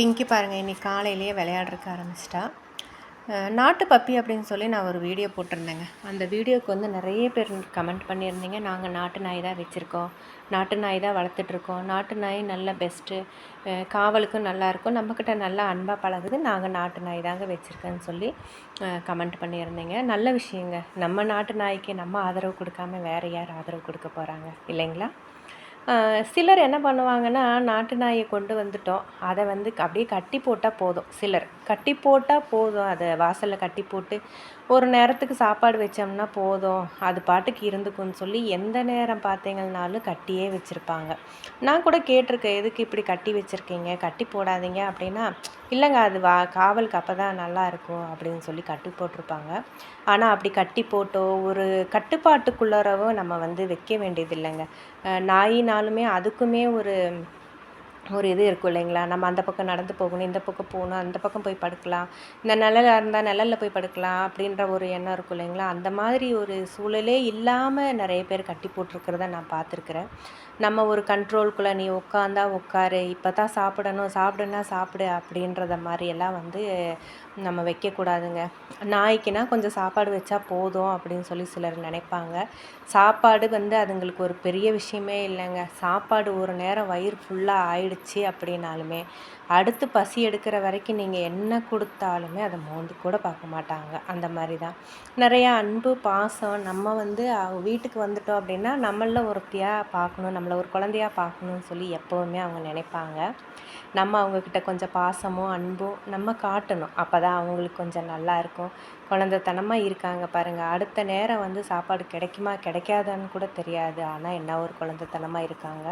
பிங்கி பாருங்கள் இன்றைக்கி காலையிலேயே விளையாடுறக்க ஆரம்பிச்சிட்டா. நாட்டு பப்பி அப்படின்னு சொல்லி நான் ஒரு வீடியோ போட்டிருந்தேங்க. அந்த வீடியோவுக்கு வந்து நிறைய பேர் கமெண்ட் பண்ணியிருந்தீங்க. நாங்கள் நாட்டு நாய் தான் வச்சுருக்கோம். நாட்டு நாய் தான் வளர்த்துட்ருக்கோம் நாட்டு நாய் நல்ல பெஸ்ட்டு காவலுக்கும் நல்லாயிருக்கும் நம்மக்கிட்ட நல்லா அன்பாக பழகுது. நாங்கள் நாட்டு நாய் தாங்க வச்சுருக்கேன்னு சொல்லி கமெண்ட் பண்ணியிருந்தீங்க. நல்ல விஷயங்க. நம்ம நாட்டு நாய்க்கு நம்ம ஆதரவு கொடுக்காம வேறு யார் ஆதரவு கொடுக்க போகிறாங்க இல்லைங்களா? சிலர் என்ன பண்ணுவாங்கன்னா நாட்டு நாயை கொண்டு வந்துட்டோம். அதை வந்து அப்படியே கட்டி போட்டால் போதும். சிலர் கட்டி போட்டால் போதும். அதை வாசலில் கட்டி போட்டு ஒரு நேரத்துக்கு சாப்பாடு வச்சோம்னா போதும். அது பாட்டுக்கு இருந்துக்கும்னு சொல்லி எந்த நேரம் பார்த்தீங்கன்னாலும் கட்டியே வச்சுருப்பாங்க. நான் கூட கேட்டிருக்கேன் எதுக்கு இப்படி கட்டி வச்சுருக்கீங்க? கட்டி போடாதீங்க. அப்படின்னா இல்லைங்க அது வா காவலுக்கு அப்போ தான் நல்லா இருக்கும். அப்படின்னு சொல்லி கட்டி போட்டிருப்பாங்க. ஆனால் அப்படி கட்டி போட்டோ ஒரு கட்டுப்பாட்டுக்குள்ளரவோ நம்ம வந்து வைக்க வேண்டியது இல்லைங்க நாயின் பண்ணினாலுமே அதுக்குமே ஒரு ஒரு இது இருக்கும் இல்லைங்களா? நம்ம அந்த பக்கம் நடந்து போகணும் இந்த பக்கம் போகணும் அந்த பக்கம் போய் படுக்கலாம். இந்த நிழலா இருந்தால் நிழலில் போய் படுக்கலாம் அப்படின்ற ஒரு எண்ணம் இருக்கும் இல்லைங்களா? அந்த மாதிரி ஒரு சூழலே இல்லாமல் நிறைய பேர் கட்டி போட்டிருக்கிறத நான் பார்த்துருக்குறேன். நம்ம ஒரு கண்ட்ரோல்குள்ளே நீ உட்காந்தா உட்காரு இப்போ தான் சாப்பிடணும் சாப்பிடுனா சாப்பிடு அப்படின்றத மாதிரியெல்லாம் வந்து நம்ம வைக்கக்கூடாதுங்க. நாய்க்குனா கொஞ்சம் சாப்பாடு வச்சா போதும் அப்படின்னு சொல்லி சிலர் நினைப்பாங்க. சாப்பாடு வந்து அதுங்களுக்கு ஒரு பெரிய விஷயமே இல்லைங்க. சாப்பாடு ஒரு நேரம் வயிறு ஃபுல்லாக போயிடுச்சு அப்படின்னாலுமே அடுத்து பசி எடுக்கிற வரைக்கும் நீங்கள் என்ன கொடுத்தாலுமே அதை மோந்து கூட பார்க்க மாட்டாங்க. அந்த மாதிரி தான் நிறையா அன்பு பாசம் நம்ம வந்து வீட்டுக்கு வந்துட்டோம் அப்படின்னா நம்மள ஒருத்தியாக பார்க்கணும் நம்மளை ஒரு குழந்தையா பார்க்கணும்னு சொல்லி எப்போவுமே அவங்க நினைப்பாங்க. நம்ம அவங்கக்கிட்ட கொஞ்சம் பாசமும் அன்பும் நம்ம காட்டணும். அப்போ தான் அவங்களுக்கு கொஞ்சம் நல்லா இருக்கும். குழந்தைத்தனமாக இருக்காங்க பாருங்கள் அடுத்த நேரம் வந்து சாப்பாடு கிடைக்குமா கிடைக்காதான்னு கூட தெரியாது. ஆனால் என்ன ஒரு குழந்தைத்தனமாக இருக்காங்க.